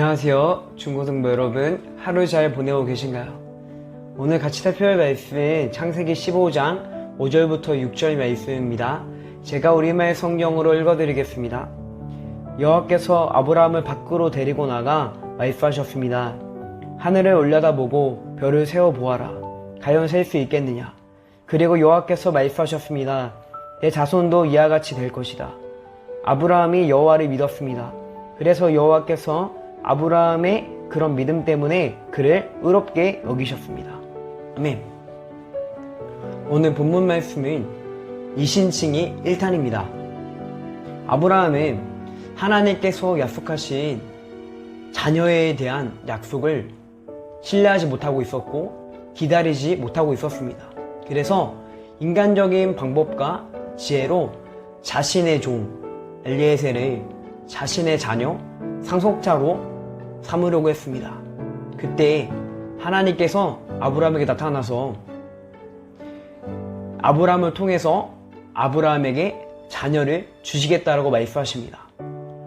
안녕하세요. 중고등부 여러분, 하루 잘 보내고 계신가요? 오늘 같이 살펴볼 말씀은 창세기 15장 5절부터 6절 말씀입니다. 제가 우리말 성경으로 읽어드리겠습니다. 여호와께서 아브라함을 밖으로 데리고 나가 말씀하셨습니다. 하늘을 올려다보고 별을 세어 보아라. 과연 셀 수 있겠느냐? 그리고 여호와께서 말씀하셨습니다. 내 자손도 이와 같이 될 것이다. 아브라함이 여호와를 믿었습니다. 그래서 여호와께서 아브라함의 그런 믿음 때문에 그를 의롭게 여기셨습니다. 아멘. 오늘 본문 말씀은 이신칭이 1탄입니다. 아브라함은 하나님께서 약속하신 자녀에 대한 약속을 신뢰하지 못하고 있었고 기다리지 못하고 있었습니다. 그래서 인간적인 방법과 지혜로 자신의 종 엘리에셀을 자신의 자녀 상속자로 삼으려고 했습니다. 그때 하나님께서 아브라함에게 나타나서 아브라함을 통해서 아브라함에게 자녀를 주시겠다라고 말씀하십니다.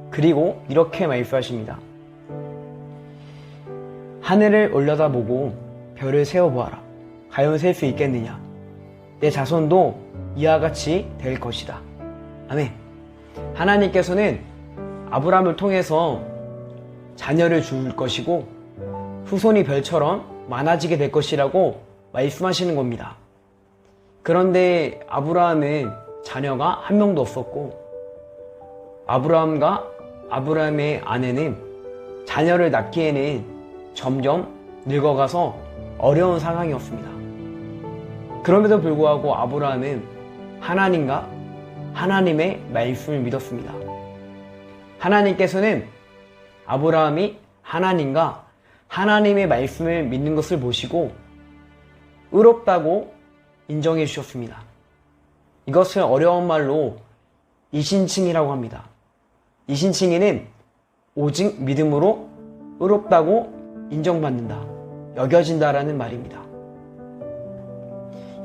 그리고 이렇게 말씀하십니다. 하늘을 올려다보고 별을 세어보아라. 과연 셀 수 있겠느냐? 내 자손도 이와 같이 될 것이다. 아멘. 하나님께서는 아브라함을 통해서 자녀를 줄 것이고 후손이 별처럼 많아지게 될 것이라고 말씀하시는 겁니다. 그런데 아브라함은 자녀가 한 명도 없었고 아브라함과 아브라함의 아내는 자녀를 낳기에는 점점 늙어가서 어려운 상황이었습니다. 그럼에도 불구하고 아브라함은 하나님과 하나님의 말씀을 믿었습니다. 하나님께서는 아브라함이 하나님과 하나님의 말씀을 믿는 것을 보시고 의롭다고 인정해 주셨습니다. 이것을 어려운 말로 이신칭이라고 합니다. 이신칭에는 오직 믿음으로 의롭다고 인정받는다, 여겨진다라는 말입니다.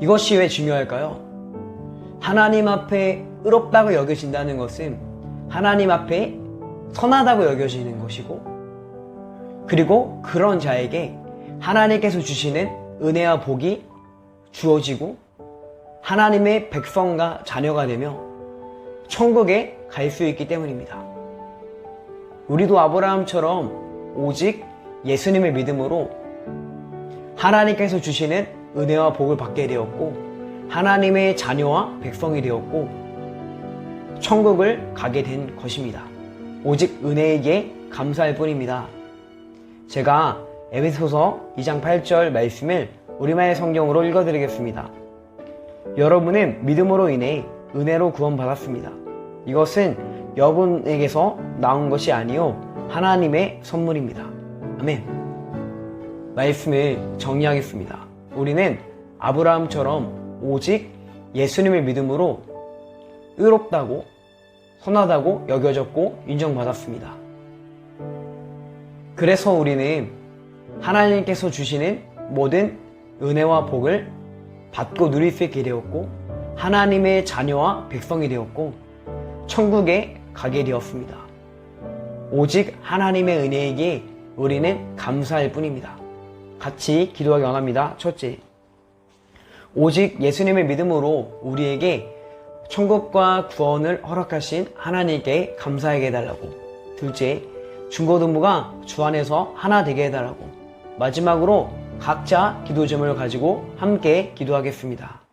이것이 왜 중요할까요? 하나님 앞에 의롭다고 여겨진다는 것은 하나님 앞에 선하다고 여겨지는 것이고 그리고 그런 자에게 하나님께서 주시는 은혜와 복이 주어지고 하나님의 백성과 자녀가 되며 천국에 갈 수 있기 때문입니다. 우리도 아브라함처럼 오직 예수님의 믿음으로 하나님께서 주시는 은혜와 복을 받게 되었고 하나님의 자녀와 백성이 되었고 천국을 가게 된 것입니다. 오직 은혜에게 감사할 뿐입니다. 제가 에베소서 2장 8절 말씀을 우리말 성경으로 읽어드리겠습니다. 여러분은 믿음으로 인해 은혜로 구원받았습니다. 이것은 여러분에게서 나온 것이 아니요 하나님의 선물입니다. 아멘. 말씀을 정리하겠습니다. 우리는 아브라함처럼 오직 예수님의 믿음으로 의롭다고 선하다고 여겨졌고 인정받았습니다. 그래서 우리는 하나님께서 주시는 모든 은혜와 복을 받고 누릴 수 있게 되었고 하나님의 자녀와 백성이 되었고 천국에 가게 되었습니다. 오직 하나님의 은혜에게 우리는 감사할 뿐입니다. 같이 기도하기 원합니다. 첫째, 오직 예수님의 믿음으로 우리에게 천국과 구원을 허락하신 하나님께 감사하게 해달라고. 둘째, 중고등부가 주 안에서 하나 되게 해달라고. 마지막으로 각자 기도 제목을 가지고 함께 기도하겠습니다.